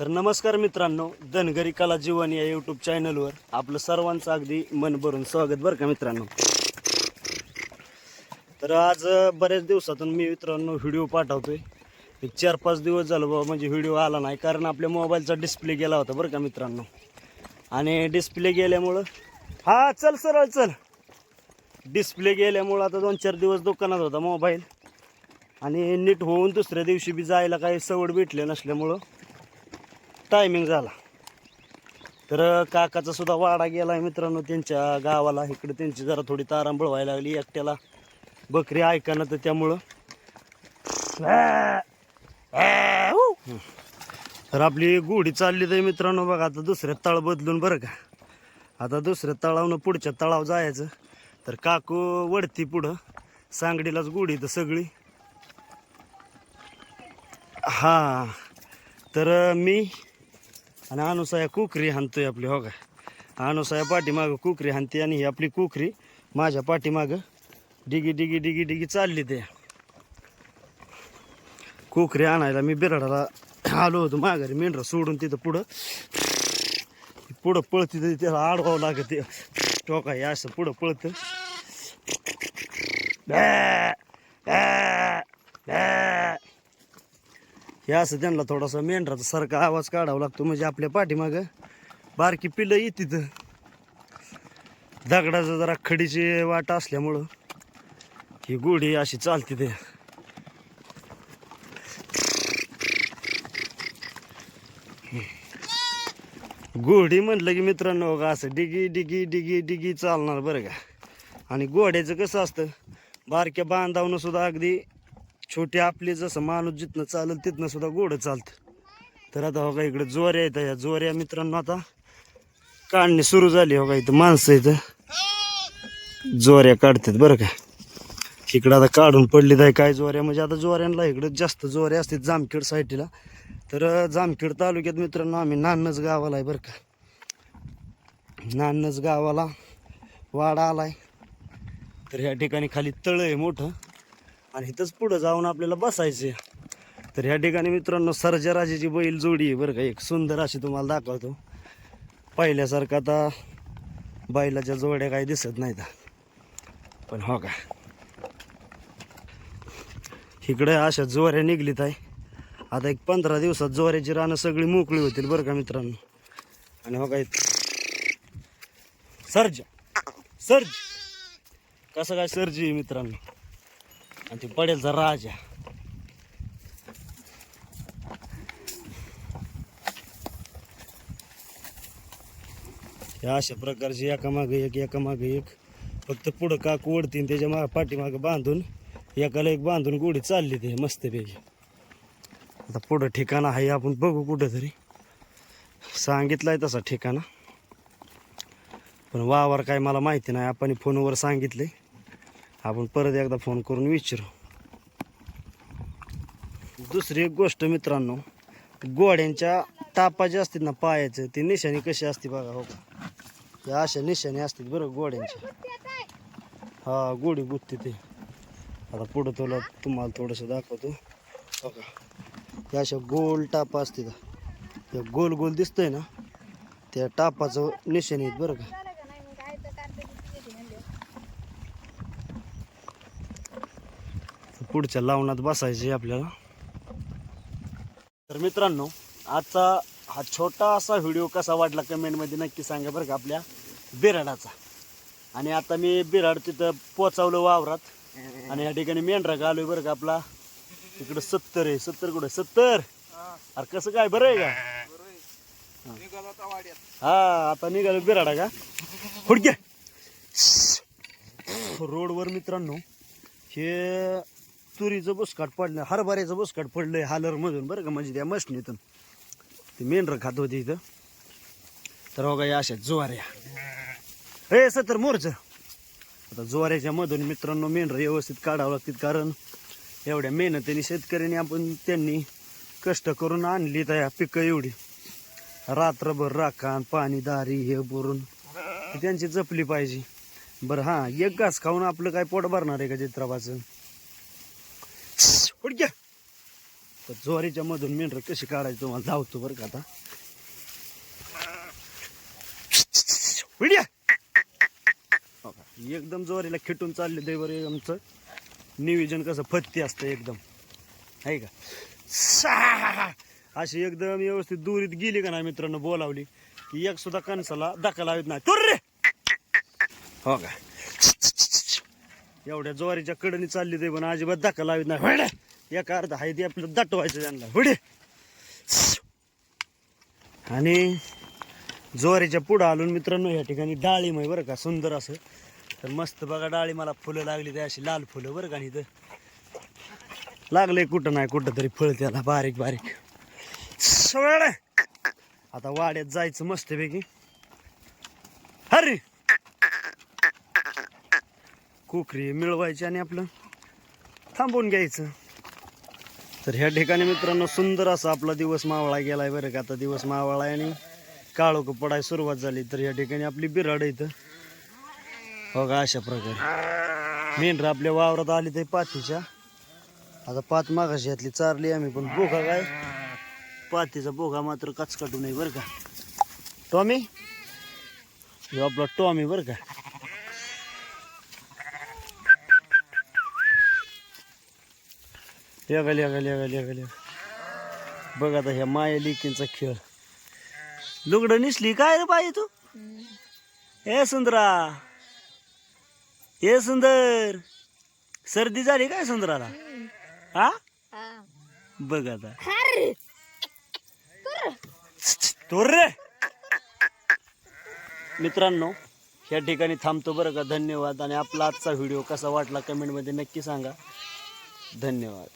तर नमस्कार मित्रांनो धनगरी कला जीवन या यूट्यूब चॅनलवर आपलं सर्वांचं अगदी मन भरून स्वागत बरं का मित्रांनो. तर आज बऱ्याच दिवसातून मी मित्रांनो व्हिडिओ पाठवतोय. एक चार पाच दिवस झालं बाबा म्हणजे व्हिडिओ आला नाही कारण आपल्या मोबाईलचा डिस्प्ले गेला होता बरं का मित्रांनो. आणि डिस्प्ले गेल्यामुळं हा चल सरळ चल. डिस्प्ले गेल्यामुळं आता दोन चार दिवस दुकानात होता मोबाईल. आणि नीट होऊन दुसऱ्या दिवशी बी जायला काही सवड भेटले नसल्यामुळं टायमिंग झाला. तर काकाचा सुद्धा वाडा गेला आहे मित्रांनो त्यांच्या गावाला. इकडे त्यांची जरा थोडी तारांबळ व्हायला लागली एकट्याला. बकरी ऐकाना तर त्यामुळं. तर आपली गोडी चालली तर मित्रांनो बघा आता दुसऱ्या तळ बदलून बरं का. आता दुसऱ्या तळावनं पुढच्या तळाव जायचं. तर काकू वडती पुढं. सांगडीलाच गोडी तर सगळी. हा. तर मी आणि अनुसाया कुकरी हाणतोय आपली हो का? अनुसाया पाठीमागं कुकरी हाणते आणि ही आपली कुकरी माझ्या पाठीमागं डिगी डिगी डिगी डिगी चालली ते. कुकरी आणायला मी बिराडाला आलो होतो माघारी मेंढरा सोडून तिथं पुढं. पुढं पळती तर त्याला आडवावं लागत. टोका हे असं पुढं पळतं. बॅ, हे असं त्यांना थोडासा मेंढराचा सारखा आवाज काढावा लागतो म्हणजे आपल्या पाठीमागं बारकी पिलं येते तर दगडाचं जरा खडीची वाट असल्यामुळं ही गोडी अशी चालते ते. गोडी म्हटलं की मित्रांनो बघा असं डिगी डिगी डिगी डिगी चालणार बरं का. आणि घोड्याचं कसं असतं बारक्या बांधावनं सुद्धा अगदी छोटे आपले जसं माणूस जिथनं चालेल तिथनं सुद्धा घोडं चालतं. तर आता हो का इकडे जोऱ्या येतात या जोऱ्या मित्रांनो आता काढणे सुरू झाली हो का इथं माणसं इथं. जोऱ्या काढतात बरं का. इकडं आता काढून पडली आहे काय जोऱ्या म्हणजे आता जोऱ्यांना इकडं जास्त जोऱ्या असतात जामखेड साईडला. तर जामखेड तालुक्यात मित्रांनो आम्ही नानच गावाला आहे बरं का. नानच गावाला वाडा आहे तर ह्या ठिकाणी खाली तळ आहे मोठं. आणि इथंच पुढं जाऊन आपल्याला बसायचं तर ह्या ठिकाणी मित्रांनो सर्जराजेची बैल जोडी आहे बरं का. एक सुंदर अशी तुम्हाला दाखवतो. पहिल्यासारखं आता बैलाच्या जोड्या काही दिसत नाहीत. पण हो का? इकडे अशा जोऱ्या निघलीत आहे. आता एक पंधरा दिवसात जोऱ्याची रानं सगळी मोकळी होतील बरं का मित्रांनो. आणि हो काय सर्ज. सर्ज. कसं काय सर्जी मित्रांनो? आणि ते पडेलचा राजा. या अशा प्रकारची एकामागे एक एकामागे एक. फक्त पुढं काक ओढतीन त्याच्या मा पाठीमागं बांधून एकाला एक बांधून गोडी चालली ते मस्तपैकी. आता पुढं ठिकाण आहे आपण बघू कुठं तरी सांगितलं आहे तसा ठिकाणा. पण वावर काय मला माहिती नाही आपण फोनवर सांगितले आपण परत एकदा फोन करून विचारू. दुसरी एक गोष्ट मित्रांनो गोड्यांच्या टापा जे असतात ना पायाचं ती निशाणी कशी असते बघा हो का? या अशा निशाणी असतात बरं गोड्यांच्या. हा गोडी गुत्ती ते. आता पुढं तुला तुम्हाला थोडंसं दाखवतो. हो का? या अशा गोल टापा असते त्या गोल गोल दिसतंय ना त्या टापाचं निशाणी आहेत बरं का? पुढच्या लावणात बसायचे आपल्याला. तर मित्रांनो आजचा हा छोटा असा व्हिडिओ कसा वाटला कमेंटमध्ये नक्की सांगा बरं का आपल्या बिराडाचा. आणि आता मी बिराड तिथं पोचावलं वावरात आणि या ठिकाणी मेंढरा आलोय बरं का आपला. तिकडं सत्तर आहे. सत्तर कुठं? सत्तर? अरे कसं काय? बरं आहे का? हा आता निघालो बिराडा का? हुडक्या. रोडवर मित्रांनो हे तुरीचं बुसकाट पडलं हरभऱ्याचं बुसकाट पडलंय हालर मधून बरं का म्हणजे त्या मशनीतून. ते मेंढर खात होती इथं. तर बघा या अशा ज्वाऱ्या. हे सत्तर मोरच. आता ज्वाऱ्याच्या मधून मित्रांनो मेंढर व्यवस्थित काढावं लागतील कारण एवढ्या मेहनतीने शेतकऱ्यांनी आपण त्यांनी कष्ट करून आणली तर पिकं एवढी. रात्रभर राखाण पाणी दारी हे भरून त्यांची जपली पाहिजे. बरं हां एक घास खाऊन आपलं काय पोट भरणार आहे का चित्राबाचं तर ज्वारीच्या मधून मेंढर कशी काढायची तुम्हाला धावतो बरं का आता? हो एकदम ज्वारीला खिटून चालले ते बरं आमचं. नियोजन कसं फत्ती असतं एकदम. आहे का? सा! अशी एकदम व्यवस्थित दुरीत गेली का नाही मित्रांनो बोलावली की एक सुद्धा कणसाला धक्का लावत नाही. तुर रे! हो का? एवढ्या ज्वारीच्या कडनी चालली ते पण अजिबात धक्का लावत नाही. एक अर्धा हाय ते आपलं दटवायचं त्यांना. पुढे आणि ज्वारीच्या पुढं आलून मित्रांनो या ठिकाणी डाळिंब आहे बरं का सुंदर असं. तर मस्त बघा डाळी मला फुलं लागली ते अशी लाल फुलं बरं का आणि इथं. लागले कुठं नाही कुठं तरी फळ त्याला बारीक बारीक. सवळ आता वाड्यात जायचं मस्तपैकी. अरे कोकरी मिळवायची आणि आपलं थांबवून घ्यायचं. तर ह्या ठिकाणी मित्रांनो सुंदर असा आपला दिवस मावळा गेलाय बरं का. आता दिवस मावळा आहे आणि काळोख पडायला सुरुवात झाली. तर या ठिकाणी आपली बिराड इथं. हो का अशा प्रकारे. मेंढर आपल्या वावरात आली ते पातीच्या. आता पात मागाशी यातली चारली आम्ही पण बोका काय? पातीचा बोगा मात्र कचकाटू नये बरं का. टॉमी? आपला टॉमी बरं का. लेगा लेगा लेगा लेगा लेगा बघ आता ह्या माया लिकींचा खेळ. लुगडं निसली काय रे बाई तू? ए सुंदरा. ए सुंदर. सर्दी झाली काय सुंदराला? हा बघ आता. तोर रे. मित्रांनो या ठिकाणी थांबतो बरं का. धन्यवाद. आणि आपला आजचा व्हिडिओ कसा वाटला कमेंटमध्ये नक्की सांगा. धन्यवाद.